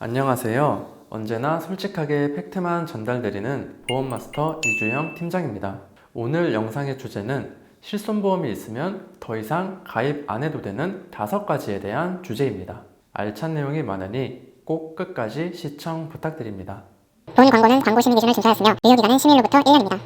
안녕하세요. 언제나 솔직하게 팩트만 전달드리는 보험마스터 이주영 팀장입니다. 오늘 영상의 주제는 실손보험이 있으면 더 이상 가입 안 해도 되는 다섯 가지에 대한 주제입니다. 알찬 내용이 많으니 꼭 끝까지 시청 부탁드립니다. 본 광고는 광고 심의 기준을 준수하였으며 유효기간은 10일로부터 1년입니다.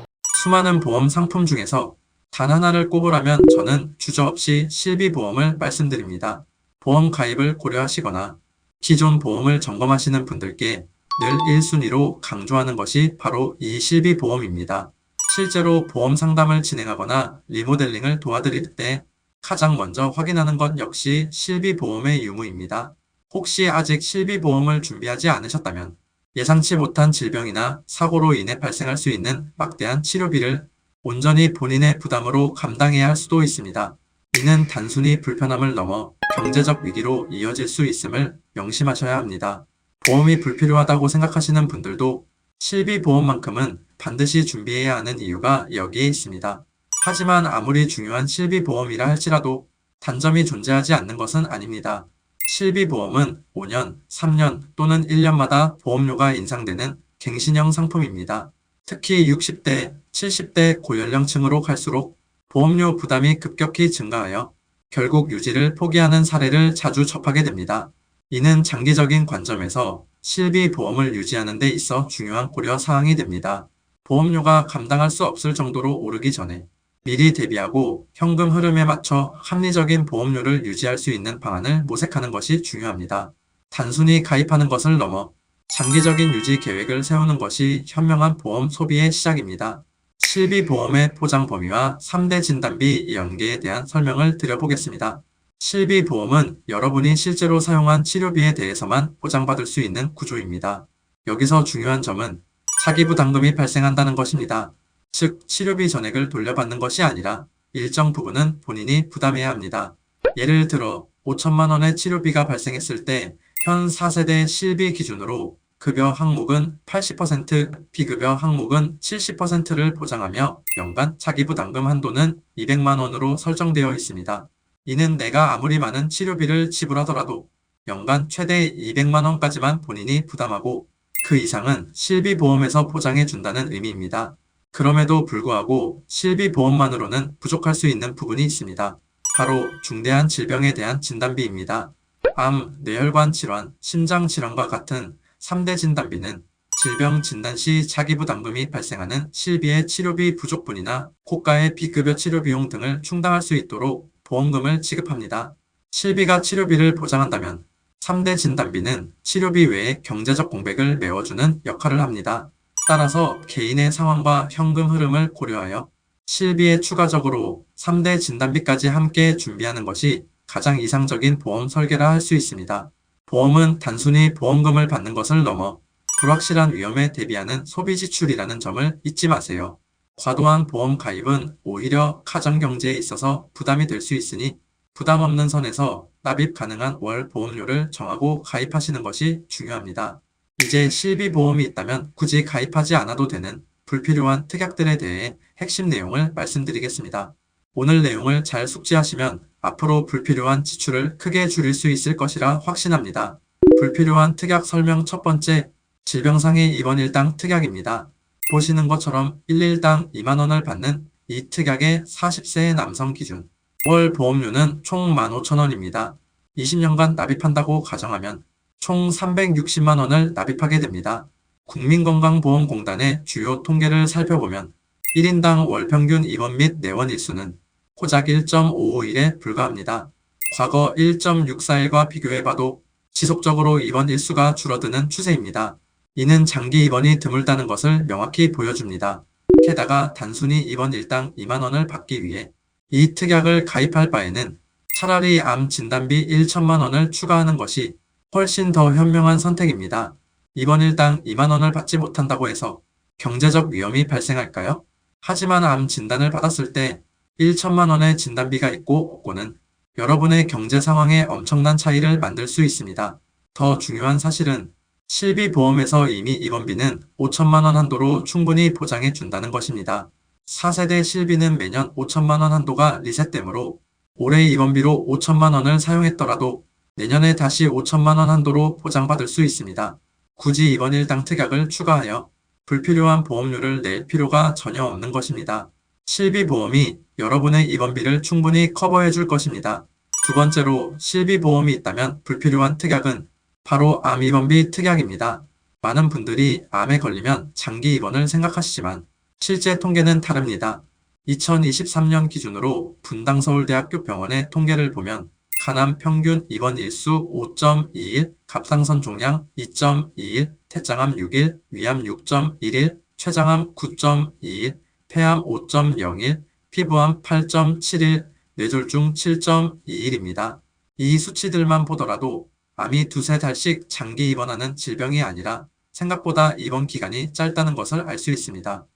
수많은 보험 상품 중에서 단 하나를 꼽으라면 저는 주저 없이 실비보험을 말씀드립니다. 보험 가입을 고려하시거나 기존 보험을 점검하시는 분들께 늘 1순위로 강조하는 것이 바로 이 실비보험입니다. 실제로 보험 상담을 진행하거나 리모델링을 도와드릴 때 가장 먼저 확인하는 것 역시 실비보험의 유무입니다. 혹시 아직 실비보험을 준비하지 않으셨다면 예상치 못한 질병이나 사고로 인해 발생할 수 있는 막대한 치료비를 온전히 본인의 부담으로 감당해야 할 수도 있습니다. 이는 단순히 불편함을 넘어 경제적 위기로 이어질 수 있음을 명심하셔야 합니다. 보험이 불필요하다고 생각하시는 분들도 실비보험만큼은 반드시 준비해야 하는 이유가 여기에 있습니다. 하지만 아무리 중요한 실비보험이라 할지라도 단점이 존재하지 않는 것은 아닙니다. 실비보험은 5년, 3년 또는 1년마다 보험료가 인상되는 갱신형 상품입니다. 특히 60대, 70대 고연령층으로 갈수록 보험료 부담이 급격히 증가하여 결국 유지를 포기하는 사례를 자주 접하게 됩니다. 이는 장기적인 관점에서 실비보험을 유지하는 데 있어 중요한 고려 사항이 됩니다. 보험료가 감당할 수 없을 정도로 오르기 전에 미리 대비하고 현금 흐름에 맞춰 합리적인 보험료를 유지할 수 있는 방안을 모색하는 것이 중요합니다. 단순히 가입하는 것을 넘어 장기적인 유지 계획을 세우는 것이 현명한 보험 소비의 시작입니다. 실비보험의 포장 범위와 3대 진단비 연계에 대한 설명을 드려보겠습니다. 실비보험은 여러분이 실제로 사용한 치료비에 대해서만 보장받을 수 있는 구조입니다. 여기서 중요한 점은 사기부담금이 발생한다는 것입니다. 즉, 치료비 전액을 돌려받는 것이 아니라 일정 부분은 본인이 부담해야 합니다. 예를 들어 5천만 원의 치료비가 발생했을 때 현 4세대 실비 기준으로 급여 항목은 80%, 비급여 항목은 70%를 보장하며 연간 차기부담금 한도는 200만 원으로 설정되어 있습니다. 이는 내가 아무리 많은 치료비를 지불하더라도 연간 최대 200만 원까지만 본인이 부담하고 그 이상은 실비보험에서 보장해 준다는 의미입니다. 그럼에도 불구하고 실비보험만으로는 부족할 수 있는 부분이 있습니다. 바로 중대한 질병에 대한 진단비입니다. 암, 뇌혈관 질환, 심장 질환과 같은 3대 진단비는 질병 진단 시 자기부담금이 발생하는 실비의 치료비 부족분이나 고가의 비급여 치료 비용 등을 충당할 수 있도록 보험금을 지급합니다. 실비가 치료비를 보장한다면 3대 진단비는 치료비 외에 경제적 공백을 메워주는 역할을 합니다. 따라서 개인의 상황과 현금 흐름을 고려하여 실비에 추가적으로 3대 진단비까지 함께 준비하는 것이 가장 이상적인 보험 설계라 할 수 있습니다. 보험은 단순히 보험금을 받는 것을 넘어 불확실한 위험에 대비하는 소비 지출이라는 점을 잊지 마세요. 과도한 보험 가입은 오히려 가정 경제에 있어서 부담이 될 수 있으니 부담 없는 선에서 납입 가능한 월 보험료를 정하고 가입하시는 것이 중요합니다. 이제 실비보험이 있다면 굳이 가입하지 않아도 되는 불필요한 특약들에 대해 핵심 내용을 말씀드리겠습니다. 오늘 내용을 잘 숙지하시면 앞으로 불필요한 지출을 크게 줄일 수 있을 것이라 확신합니다. 불필요한 특약 설명 첫 번째, 질병상의 입원 일당 특약입니다. 보시는 것처럼 1일당 2만원을 받는 이 특약의 40세의 남성 기준. 월 보험료는 총 15,000원입니다. 20년간 납입한다고 가정하면 총 360만원을 납입하게 됩니다. 국민건강보험공단의 주요 통계를 살펴보면 1인당 월 평균 입원 및 내원 일수는 고작 1.55일에 불과합니다. 과거 1.64일과 비교해봐도 지속적으로 입원 일수가 줄어드는 추세입니다. 이는 장기 입원이 드물다는 것을 명확히 보여줍니다. 게다가 단순히 입원 일당 2만원을 받기 위해 이 특약을 가입할 바에는 차라리 암 진단비 1천만원을 추가하는 것이 훨씬 더 현명한 선택입니다. 입원 일당 2만원을 받지 못한다고 해서 경제적 위험이 발생할까요? 하지만 암 진단을 받았을 때 1천만 원의 진단비가 있고 없고는 여러분의 경제 상황에 엄청난 차이를 만들 수 있습니다. 더 중요한 사실은 실비보험에서 이미 입원비는 5천만 원 한도로 충분히 보장해 준다는 것입니다. 4세대 실비는 매년 5천만 원 한도가 리셋되므로 올해 입원비로 5천만 원을 사용했더라도 내년에 다시 5천만 원 한도로 보장받을 수 있습니다. 굳이 이번 일당 특약을 추가하여 불필요한 보험료를 낼 필요가 전혀 없는 것입니다. 실비보험이 여러분의 입원비를 충분히 커버해 줄 것입니다. 두 번째로 실비보험이 있다면 불필요한 특약은 바로 암 입원비 특약입니다. 많은 분들이 암에 걸리면 장기 입원을 생각하시지만 실제 통계는 다릅니다. 2023년 기준으로 분당 서울대학교 병원의 통계를 보면 간암 평균 입원 일수 5.21, 갑상선 종양 2.21, 태장암 6일, 위암 6.11, 췌장암 9.21, 폐암 5.01, 피부암 8.71, 뇌졸중 7.21입니다. 이 수치들만 보더라도 암이 두세 달씩 장기 입원하는 질병이 아니라 생각보다 입원 기간이 짧다는 것을 알 수 있습니다.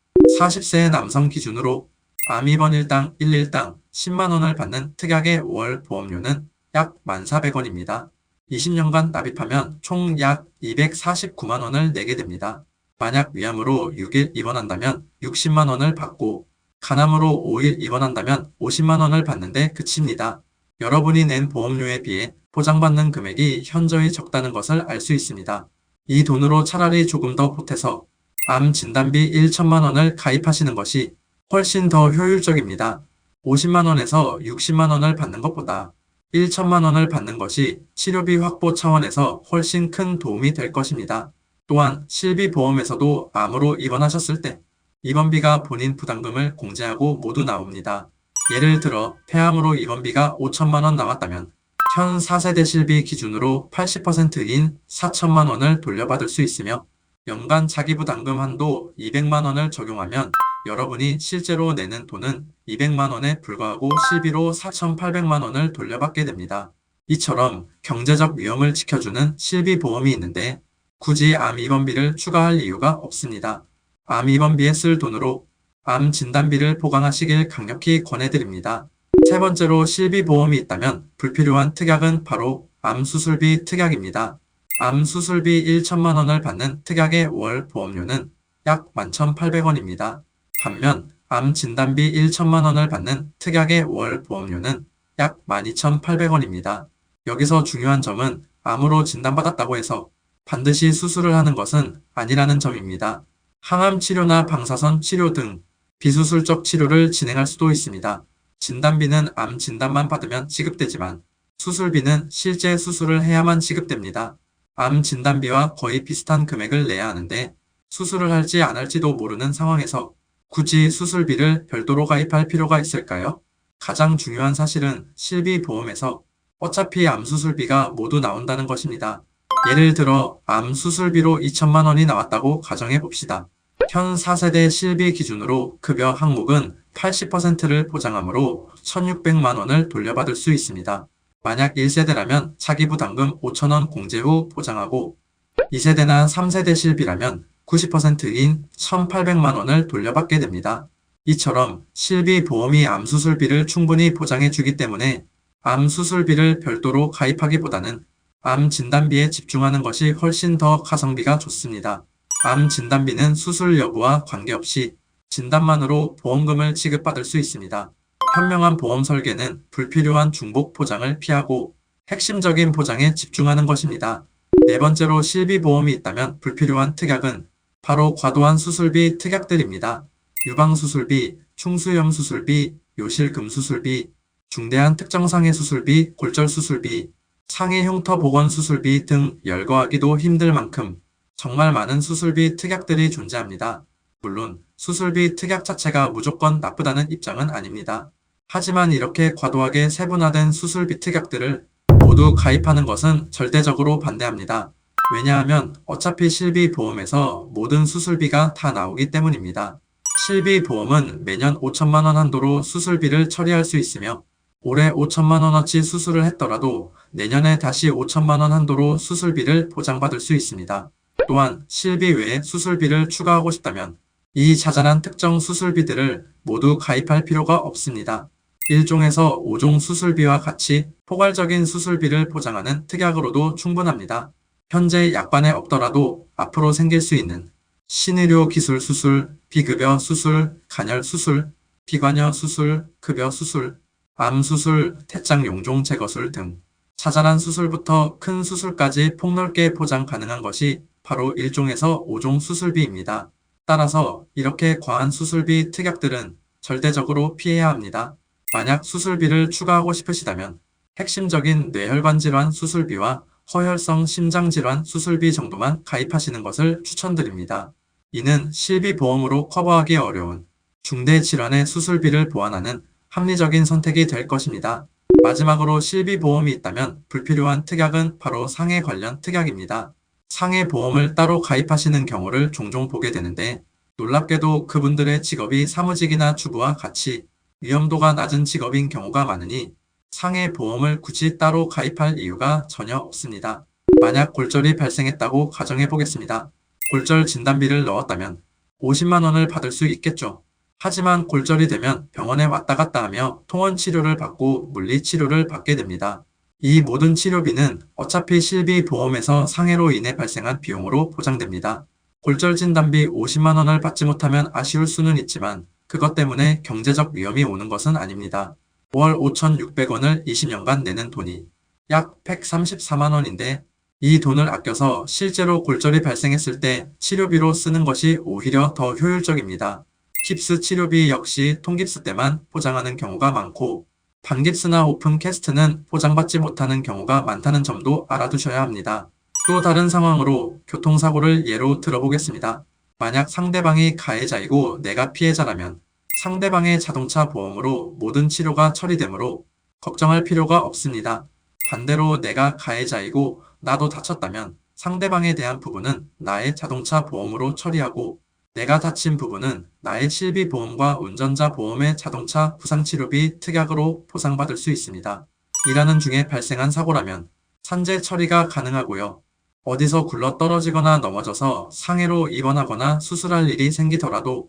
40세 남성 기준으로 암 입원 일당 1일당 10만원을 받는 특약의 월 보험료는 약 1,400원입니다. 20년간 납입하면 총 약 249만원을 내게 됩니다. 만약 위암으로 6일 입원한다면 60만원을 받고 간암으로 5일 입원한다면 50만원을 받는데 그칩니다. 여러분이 낸 보험료에 비해 보장받는 금액이 현저히 적다는 것을 알 수 있습니다. 이 돈으로 차라리 조금 더 보태서 암 진단비 1천만원을 가입하시는 것이 훨씬 더 효율적입니다. 50만원에서 60만원을 받는 것보다 1천만원을 받는 것이 치료비 확보 차원에서 훨씬 큰 도움이 될 것입니다. 또한 실비보험에서도 암으로 입원하셨을 때 입원비가 본인 부담금을 공제하고 모두 나옵니다. 예를 들어 폐암으로 입원비가 5천만원 나왔다면 현 4세대 실비 기준으로 80%인 4천만 원을 돌려받을 수 있으며 연간 자기부담금 한도 200만 원을 적용하면 여러분이 실제로 내는 돈은 200만 원에 불과하고 실비로 4,800만 원을 돌려받게 됩니다. 이처럼 경제적 위험을 지켜주는 실비보험이 있는데 굳이 암 입원비를 추가할 이유가 없습니다. 암 입원비에 쓸 돈으로 암 진단비를 보강하시길 강력히 권해드립니다. 세 번째로 실비보험이 있다면 불필요한 특약은 바로 암수술비 특약입니다. 암수술비 1천만 원을 받는 특약의 월 보험료는 약 11,800원입니다. 반면 암 진단비 1천만 원을 받는 특약의 월 보험료는 약 12,800원입니다. 여기서 중요한 점은 암으로 진단받았다고 해서 반드시 수술을 하는 것은 아니라는 점입니다. 항암 치료나 방사선 치료 등 비수술적 치료를 진행할 수도 있습니다. 진단비는 암 진단만 받으면 지급되지만 수술비는 실제 수술을 해야만 지급됩니다. 암 진단비와 거의 비슷한 금액을 내야 하는데 수술을 할지 안 할지도 모르는 상황에서 굳이 수술비를 별도로 가입할 필요가 있을까요? 가장 중요한 사실은 실비보험에서 어차피 암 수술비가 모두 나온다는 것입니다. 예를 들어 암 수술비로 2천만 원이 나왔다고 가정해 봅시다. 현 4세대 실비 기준으로 급여 항목은 80%를 보장하므로 1,600만 원을 돌려받을 수 있습니다. 만약 1세대라면 자기부담금 5천원 공제 후 보장하고 2세대나 3세대 실비라면 90%인 1,800만 원을 돌려받게 됩니다. 이처럼 실비 보험이 암 수술비를 충분히 보장해 주기 때문에 암 수술비를 별도로 가입하기보다는 암 진단비에 집중하는 것이 훨씬 더 가성비가 좋습니다. 암 진단비는 수술 여부와 관계없이 진단만으로 보험금을 지급받을 수 있습니다. 현명한 보험 설계는 불필요한 중복 보장을 피하고 핵심적인 보장에 집중하는 것입니다. 네 번째로 실비보험이 있다면 불필요한 특약은 바로 과도한 수술비 특약들입니다. 유방수술비, 충수염 수술비, 요실금 수술비, 중대한 특정상해 수술비, 골절 수술비, 상해 흉터 복원 수술비 등 열거하기도 힘들 만큼 정말 많은 수술비 특약들이 존재합니다. 물론 수술비 특약 자체가 무조건 나쁘다는 입장은 아닙니다. 하지만 이렇게 과도하게 세분화된 수술비 특약들을 모두 가입하는 것은 절대적으로 반대합니다. 왜냐하면 어차피 실비보험에서 모든 수술비가 다 나오기 때문입니다. 실비보험은 매년 5천만 원 한도로 수술비를 처리할 수 있으며 올해 5천만 원어치 수술을 했더라도 내년에 다시 5천만 원 한도로 수술비를 보장받을 수 있습니다. 또한 실비 외에 수술비를 추가하고 싶다면 이 자잘한 특정 수술비들을 모두 가입할 필요가 없습니다. 1종에서 5종 수술비와 같이 포괄적인 수술비를 보장하는 특약으로도 충분합니다. 현재 약관에 없더라도 앞으로 생길 수 있는 신의료 기술 수술, 비급여 수술, 간혈 수술, 비관여 수술, 급여 수술, 암 수술, 태장 용종 제거술 등 자잘한 수술부터 큰 수술까지 폭넓게 포장 가능한 것이 바로 1종에서 5종 수술비입니다. 따라서 이렇게 과한 수술비 특약들은 절대적으로 피해야 합니다. 만약 수술비를 추가하고 싶으시다면 핵심적인 뇌혈관 질환 수술비와 허혈성 심장 질환 수술비 정도만 가입하시는 것을 추천드립니다. 이는 실비보험으로 커버하기 어려운 중대 질환의 수술비를 보완하는 합리적인 선택이 될 것입니다. 마지막으로 실비보험이 있다면 불필요한 특약은 바로 상해 관련 특약입니다. 상해 보험을 따로 가입하시는 경우를 종종 보게 되는데 놀랍게도 그분들의 직업이 사무직이나 주부와 같이 위험도가 낮은 직업인 경우가 많으니 상해 보험을 굳이 따로 가입할 이유가 전혀 없습니다. 만약 골절이 발생했다고 가정해 보겠습니다. 골절 진단비를 넣었다면 50만 원을 받을 수 있겠죠. 하지만 골절이 되면 병원에 왔다 갔다 하며 통원 치료를 받고 물리 치료를 받게 됩니다. 이 모든 치료비는 어차피 실비 보험에서 상해로 인해 발생한 비용으로 보장됩니다. 골절 진단비 50만 원을 받지 못하면 아쉬울 수는 있지만 그것 때문에 경제적 위험이 오는 것은 아닙니다. 월 5,600원을 20년간 내는 돈이 약 134만 원인데 이 돈을 아껴서 실제로 골절이 발생했을 때 치료비로 쓰는 것이 오히려 더 효율적입니다. 깁스 치료비 역시 통깁스 때만 포장하는 경우가 많고 반깁스나 오픈 캐스트는 포장받지 못하는 경우가 많다는 점도 알아두셔야 합니다. 또 다른 상황으로 교통사고를 예로 들어보겠습니다. 만약 상대방이 가해자이고 내가 피해자라면 상대방의 자동차 보험으로 모든 치료가 처리되므로 걱정할 필요가 없습니다. 반대로 내가 가해자이고 나도 다쳤다면 상대방에 대한 부분은 나의 자동차 보험으로 처리하고 내가 다친 부분은 나의 실비 보험과 운전자 보험의 자동차 부상치료비 특약으로 보상받을 수 있습니다. 일하는 중에 발생한 사고라면 산재 처리가 가능하고요. 어디서 굴러 떨어지거나 넘어져서 상해로 입원하거나 수술할 일이 생기더라도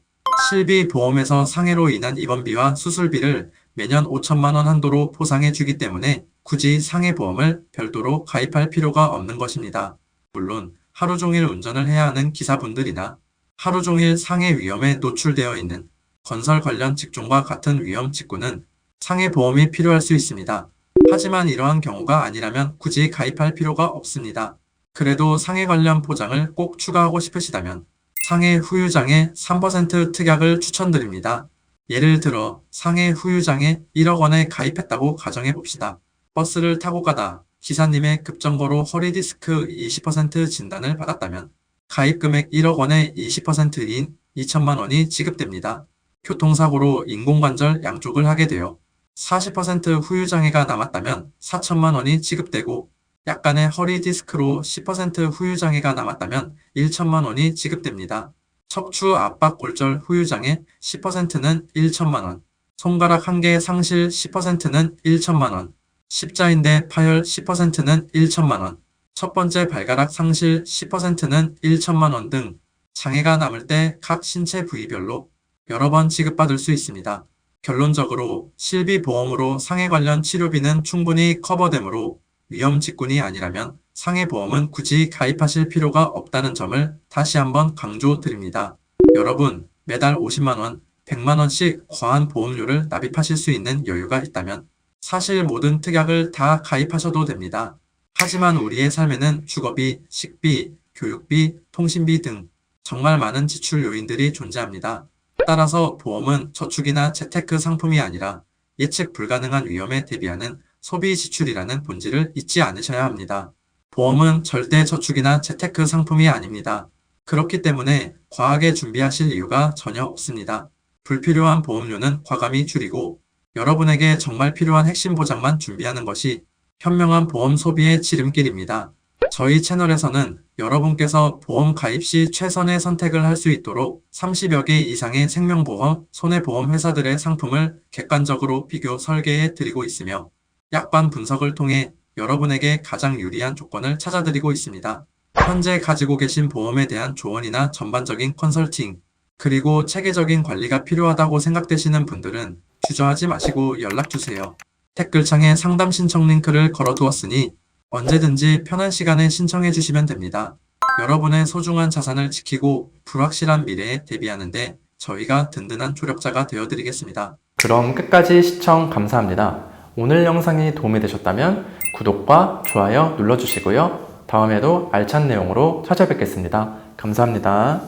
실비 보험에서 상해로 인한 입원비와 수술비를 매년 5천만 원 한도로 보상해 주기 때문에 굳이 상해 보험을 별도로 가입할 필요가 없는 것입니다. 물론 하루 종일 운전을 해야 하는 기사분들이나 하루 종일 상해 위험에 노출되어 있는 건설 관련 직종과 같은 위험 직군은 상해 보험이 필요할 수 있습니다. 하지만 이러한 경우가 아니라면 굳이 가입할 필요가 없습니다. 그래도 상해 관련 보장을 꼭 추가하고 싶으시다면 상해 후유장애 3% 특약을 추천드립니다. 예를 들어 상해 후유장애 1억 원에 가입했다고 가정해 봅시다. 버스를 타고 가다 기사님의 급정거로 허리 디스크 20% 진단을 받았다면 가입 금액 1억 원의 20%인 2천만 원이 지급됩니다. 교통사고로 인공관절 양쪽을 하게 되어 40% 후유장애가 남았다면 4천만 원이 지급되고 약간의 허리 디스크로 10% 후유장애가 남았다면 1천만 원이 지급됩니다. 척추 압박 골절 후유장애 10%는 1천만 원, 손가락 한 개 상실 10%는 1천만 원, 십자인대 파열 10%는 1천만 원, 첫 번째 발가락 상실 10%는 1천만 원 등 장애가 남을 때 각 신체 부위별로 여러 번 지급받을 수 있습니다. 결론적으로 실비 보험으로 상해 관련 치료비는 충분히 커버되므로 위험 직군이 아니라면 상해 보험은 굳이 가입하실 필요가 없다는 점을 다시 한번 강조드립니다. 여러분, 매달 50만원, 100만원씩 과한 보험료를 납입하실 수 있는 여유가 있다면 사실 모든 특약을 다 가입하셔도 됩니다. 하지만 우리의 삶에는 주거비, 식비, 교육비, 통신비 등 정말 많은 지출 요인들이 존재합니다. 따라서 보험은 저축이나 재테크 상품이 아니라 예측 불가능한 위험에 대비하는 소비 지출이라는 본질을 잊지 않으셔야 합니다. 보험은 절대 저축이나 재테크 상품이 아닙니다. 그렇기 때문에 과하게 준비하실 이유가 전혀 없습니다. 불필요한 보험료는 과감히 줄이고 여러분에게 정말 필요한 핵심 보장만 준비하는 것이 현명한 보험 소비의 지름길입니다. 저희 채널에서는 여러분께서 보험 가입 시 최선의 선택을 할 수 있도록 30여 개 이상의 생명보험, 손해보험 회사들의 상품을 객관적으로 비교 설계해 드리고 있으며 약관 분석을 통해 여러분에게 가장 유리한 조건을 찾아드리고 있습니다. 현재 가지고 계신 보험에 대한 조언이나 전반적인 컨설팅, 그리고 체계적인 관리가 필요하다고 생각되시는 분들은 주저하지 마시고 연락주세요. 댓글창에 상담 신청 링크를 걸어두었으니 언제든지 편한 시간에 신청해 주시면 됩니다. 여러분의 소중한 자산을 지키고 불확실한 미래에 대비하는데 저희가 든든한 조력자가 되어드리겠습니다. 그럼 끝까지 시청 감사합니다. 오늘 영상이 도움이 되셨다면 구독과 좋아요 눌러주시고요. 다음에도 알찬 내용으로 찾아뵙겠습니다. 감사합니다.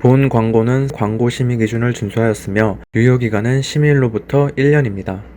본 광고는 광고 심의 기준을 준수하였으며 유효 기간은 심의일로부터 1년입니다.